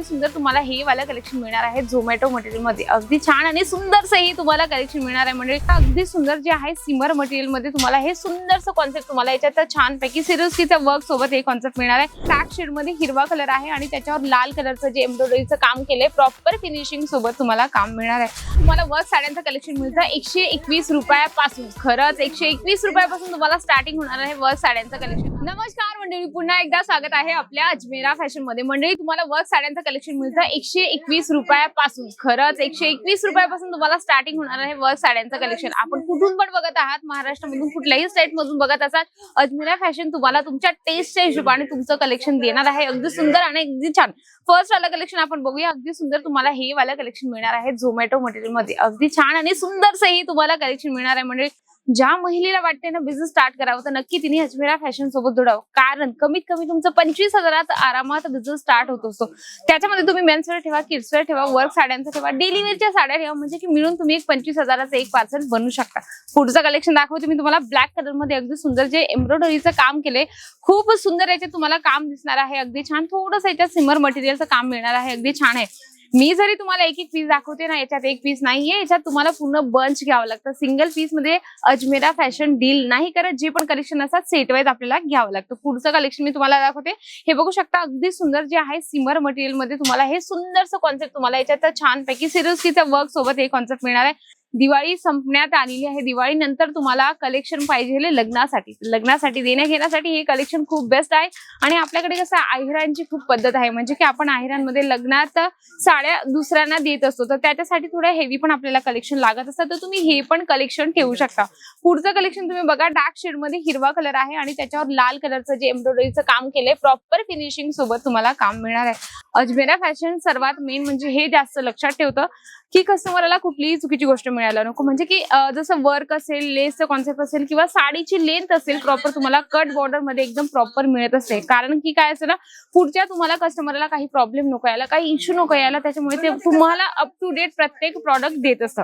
अगदी सुंदर तुम्हाला हे वाला कलेक्शन मिळणार आहे झोमॅटो मटेरियलमध्ये. अगदी छान आणि सुंदरसं हे तुम्हाला कलेक्शन मिळणार आहे. म्हणजे अगदी सुंदर जे आहे सिमर मटेरियलमध्ये तुम्हाला हे सुंदरसं कॉन्सेप्ट तुम्हाला याच्यात छान पैकी सिरोस्कीच्या वर्क सोबत हे कॉन्सेप्ट मिळणार आहे. बॅक शेडमध्ये हिरवा कलर आहे आणि त्याच्यावर लाल कलरचं जे एम्ब्रॉयडरीचं काम केलंय प्रॉपर फिनिशिंग सोबत तुम्हाला काम मिळणार आहे. तुम्हाला वर्क साड्यांचं कलेक्शन मिळतं एकशे एकवीस रुपयापासून. खरंच एकशे एकवीस रुपयापासून तुम्हाला स्टार्टिंग होणार आहे वर्क साड्यांचं कलेक्शन नमस्कार मंडळी पुन्हा एकदा स्वागत आहे आपल्या अजमेरा फॅशनमध्ये. मंडळी तुम्हाला वर्क साड्यांचं कलेक्शन मिळतं. एकशे एकवीस रुपयापासून. खरंच एकशे एकवीस रुपयापासून तुम्हाला स्टार्टिंग होणार आहे वर्क साड्यांचं कलेक्शन आपण कुठून पण बघत आहात महाराष्ट्रामधून कुठल्याही स्टेट मधून बघत असाल अजमेरा फॅशन तुम्हाला तुमच्या टेस्टच्या हिशोबाने तुमचं कलेक्शन देणार आहे. अगदी सुंदर आणि अगदी छान. फर्स्ट वाला कलेक्शन आपण बघूया. अगदी सुंदर तुम्हाला हे वाला कलेक्शन मिळणार आहे. झोमॅटो मटेरियलमध्ये. अगदी छान आणि सुंदरसही तुम्हाला कलेक्शन मिळणार आहे. म्हणजे ज्या महिलेला वाटते ना बिझनेस स्टार्ट करावं तर नक्की तिने अजमेरा फॅशन सोबत जोडावं. कारण कमीत कमी तुमचं पंचवीस हजारात आरामात बिझनेस स्टार्ट होत असतो. त्याच्यामध्ये तुम्ही मेन्सवेअर ठेवा किड्सवेअर ठेवा वर्क साड्यांचा ठेवा डेली वेअरच्या साड्या ठेवा म्हणजे की मिळून तुम्ही एक पंचवीस हजाराचं एक पार्सल बनवू शकता. पुढचं कलेक्शन दाखवते मी तुम्हाला. ब्लॅक कलरमध्ये अगदी सुंदर जे एम्ब्रॉयडरीचं काम केलंय खूप सुंदर याचे तुम्हाला काम दिसणार आहे. अगदी छान थोडंसं याच्यात सिमर मटेरियलचं काम मिळणार आहे. अगदी छान आहे. मी जरी तुम्हाला एक एक पीस दाखवते ना याच्यात एक पीस नाहीये याच्यात तुम्हाला पूर्ण बंच घ्यावं लागतं. सिंगल पीसमध्ये अजमेरा फॅशन डील नाही करत जे पण कलेक्शन असतात सेट वाईज आपल्याला घ्यावं लागतं. पुढचं कलेक्शन मी तुम्हाला दाखवते. हे बघू शकता अगदी सुंदर जे आहे सिमर मटेरियलमध्ये तुम्हाला हे सुंदरसं कॉन्सेप्ट तुम्हाला याच्यात छानपैकी सिरोस्कीचा वर्क सोबत हे कॉन्सेप्ट मिळणार आहे. दिवाळी संपण्यात आलेली आहे. दिवाळी नंतर तुम्हाला कलेक्शन पाहिजे लग्नासाठी. लग्नासाठी देण्या घेण्यासाठी हे कलेक्शन खूप बेस्ट आहे. आणि आपल्याकडे कसं आहिरांची खूप पद्धत आहे. म्हणजे की आपण आहिरांमध्ये लग्नात साड्या दुसऱ्यांना देत असतो. तर त्याच्यासाठी थोडं हेवी पण आपल्याला कलेक्शन लागत असतं. तर तुम्ही हे पण कलेक्शन ठेवू शकता. पुढचं कलेक्शन तुम्ही बघा डार्क शेडमध्ये हिरवा कलर आहे आणि त्याच्यावर लाल कलरचं जे एम्ब्रॉयडरीचं काम केलंय प्रॉपर फिनिशिंग सोबत तुम्हाला काम मिळणार आहे. अजमेरा फॅशन सर्वात मेन म्हणजे हे जास्त लक्षात ठेवतं की कस्टमरला कुठलीही चुकीची गोष्ट मिळायला नको. म्हणजे की जसं वर्क असेल लेसचं कॉन्सेप्ट असेल किंवा साडीची लेंथ असेल प्रॉपर तुम्हाला कट बॉर्डरमध्ये एकदम प्रॉपर मिळत असते कारण की काय असेल ना पुढच्या तुम्हाला कस्टमरला काही प्रॉब्लेम नको यायला काही इश्यू नको यायला त्याच्यामुळे ते तुम्हाला अप टू डेट प्रत्येक प्रॉडक्ट देत असतं.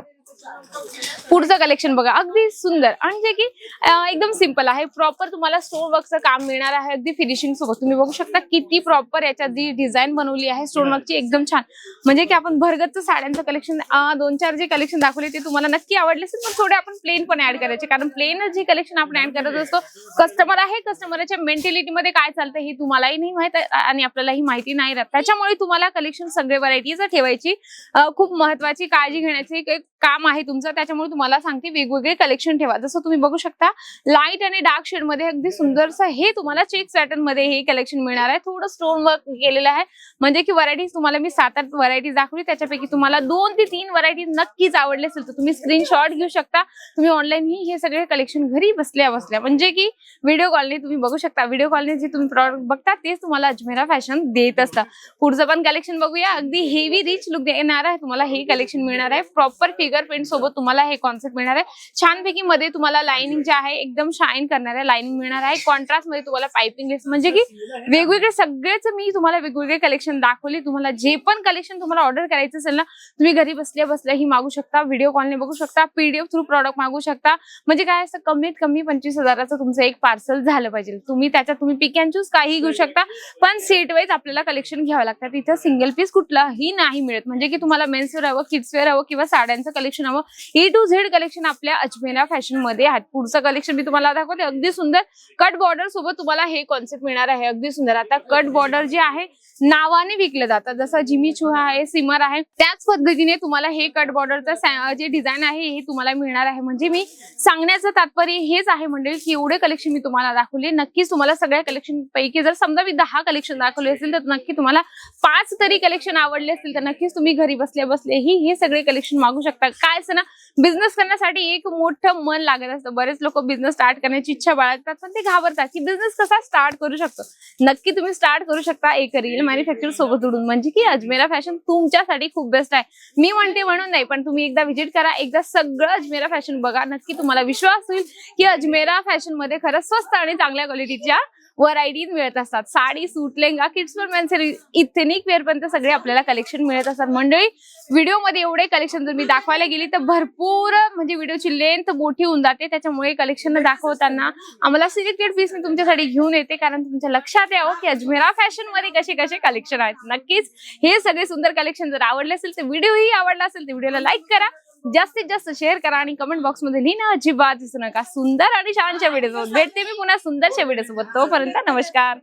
पुढचं कलेक्शन बघा. अगदी सुंदर. आणि जे की एकदम सिंपल आहे. प्रॉपर तुम्हाला स्टोन वर्कचं काम मिळणार आहे. अगदी फिनिशिंग सोबत. तुम्ही बघू शकता किती प्रॉपर याच्यात जी डिझाईन बनवली आहे. स्टोन वर्कची एकदम छान. म्हणजे की आपण भरगतचं साड्यांचं कलेक्शन दोन चार जे कलेक्शन दाखवले ते तुम्हाला नक्की आवडले असेल पण थोडे आपण प्लेन पण ऍड करायचे. कारण प्लेन जे कलेक्शन आपण ऍड करत असतो कस्टमर आहे. कस्टमरच्या मेंटॅलिटीमध्ये काय चालतं हे तुम्हालाही नाही माहीत आणि आपल्यालाही माहिती नाही राहत. त्याच्यामुळे तुम्हाला कलेक्शन सगळे व्हरायटीज ठेवायची खूप महत्वाची काळजी घेण्याची एक काम आहे तुमचं त्याच्यामुळे तुम्हाला सांगते वेगवेगळे कलेक्शन ठेवा. जसं तुम्ही बघू शकता लाइट आणि डार्क शेडमध्ये अगदी सुंदरसं हे तुम्हाला चेक पॅटर्नमध्ये हे कलेक्शन मिळणार आहे. थोडं स्टोन वर्क केलेलं आहे. म्हणजे की व्हरायटीज तुम्हाला मी सात आठ व्हरायटीज दाखवली. त्याच्यापैकी तुम्हाला दोन ते तीन व्हरायटीज नक्कीच आवडले असेल तर तुम्ही स्क्रीनशॉट घेऊ शकता. तुम्ही ऑनलाईन ही हे सगळे कलेक्शन घरी बसल्या बसल्या. म्हणजे की व्हिडिओ कॉलने तुम्ही बघू शकता. व्हिडिओ कॉलने जे तुम्ही प्रॉडक्ट बघता तेच तुम्हाला अजमेरा फॅशन देत असतं. पुढचं पण कलेक्शन बघूया. अगदी हेवी रिच लुक देणार आहे. तुम्हाला हे कलेक्शन मिळणार आहे. प्रॉपर फिगर प्रिंट सोबत तुम्हाला हे कॉन्सेप्ट मिळणार आहे. छानपैकी मध्ये तुम्हाला लाइनिंग जे आहे एकदम शाईन करणार आहे लाइनिंग मिळणार आहे. कॉन्ट्रास्टमध्ये तुम्हाला पाइपिंग म्हणजे की वेगवेगळे सगळेच मी तुम्हाला वेगवेगळे कलेक्शन दाखवले. तुम्हाला जे पण कलेक्शन तुम्हाला ऑर्डर करायचं असेल ना तुम्ही घरी बसल्या बसल्या ही मागू शकता व्हिडिओ कॉलने बघू शकता पीडीएफ थ्रू प्रॉडक्ट मागू शकता. म्हणजे काय असं कमीत कमी पंचवीस हजाराचं तुमचं एक पार्सल झालं पाहिजे. तुम्ही त्याच्यात तुम्ही पिक अँड चूज काही घेऊ शकता पण सेट वाईज आपल्याला कलेक्शन घ्यावं लागतं. तिथं सिंगल पीस कुठलाही नाही मिळत. म्हणजे की तुम्हाला मेन्सवेअर हवं किड्सवेअर हवं किंवा साड्यांचं कलेक्शन हवं. ए टू झेड कलेक्शन आपल्या अजमेरा फॅशनमध्ये आहेत. पुढचं कलेक्शन मी तुम्हाला दाखवते. अगदी सुंदर कट बॉर्डर सोबत तुम्हाला हे कॉन्सेप्ट मिळणार आहे. अगदी सुंदर. आता कट बॉर्डर जे आहे नावाने विकलं जातात जसं जिमी चुहा आहे सिमर आहे त्याच पद्धतीने तुम्हाला हे कट बॉर्डरचं जे डिझाईन आहे हे तुम्हाला मिळणार आहे. म्हणजे मी सांगण्याचं तात्पर्य हेच आहे मंडळी की एवढे कलेक्शन मी तुम्हाला दाखवले. नक्कीच तुम्हाला सगळ्या कलेक्शन पैकी जर समजा मी दहा कलेक्शन दाखवले असेल तर नक्की तुम्हाला पाच तरी कलेक्शन आवडले असतील तर नक्कीच तुम्ही घरी बसल्या बसले ही हे सगळे कलेक्शन मागू शकता. काय असं ना बिझनेस करण्यासाठी एक मोठं मन लागत असतं. बरेच लोक बिझनेस स्टार्ट करण्याची इच्छा बाळगतात पण ते घाबरतात की बिझनेस कसा स्टार्ट करू शकतो? नक्की तुम्ही स्टार्ट करू शकता एक रील मॅन्युफॅक्चर सोबत उडून. म्हणजे की अजमेरा फॅशन तुमच्यासाठी खूप बेस्ट आहे. मी म्हणते म्हणून नाही पण तुम्ही एकदा व्हिजिट करा. एकदा सगळं अजमेरा फॅशन बघा. नक्की तुम्हाला विश्वास होईल की अजमेरा फॅशनमध्ये खरंच स्वस्त आणि चांगल्या क्वालिटीच्या व्हरायटीज मिळत असतात. साडी सूट लेंगा किड्स मेन्सरी इथेनिक वेअर पर्यंत सगळे आपल्याला कलेक्शन मिळत असतात. मंडळी व्हिडिओमध्ये एवढे कलेक्शन जर मी दाखवायला गेली तर भरपूर म्हणजे व्हिडिओची लेंथ मोठी होऊन जाते. त्याच्यामुळे कलेक्शन दाखवताना आम्हाला सिलेक्टेड पीस मी तुमच्यासाठी घेऊन येते. कारण तुमच्या लक्षात यावं की अजमेरा फॅशनमध्ये कसे कसे कलेक्शन आहेत. नक्कीच हे सगळे सुंदर कलेक्शन जर आवडले असेल तर व्हिडिओही आवडला असेल तर व्हिडिओला लाईक करा. जास्तीत जास्त शेअर करा आणि कमेंट बॉक्समध्ये लिहिणं अजिबात विसरू नका. सुंदर आणि छानच्या व्हिडिओ भेटते मी पुन्हा सुंदरच्या व्हिडिओ सोबत. तोपर्यंत नमस्कार.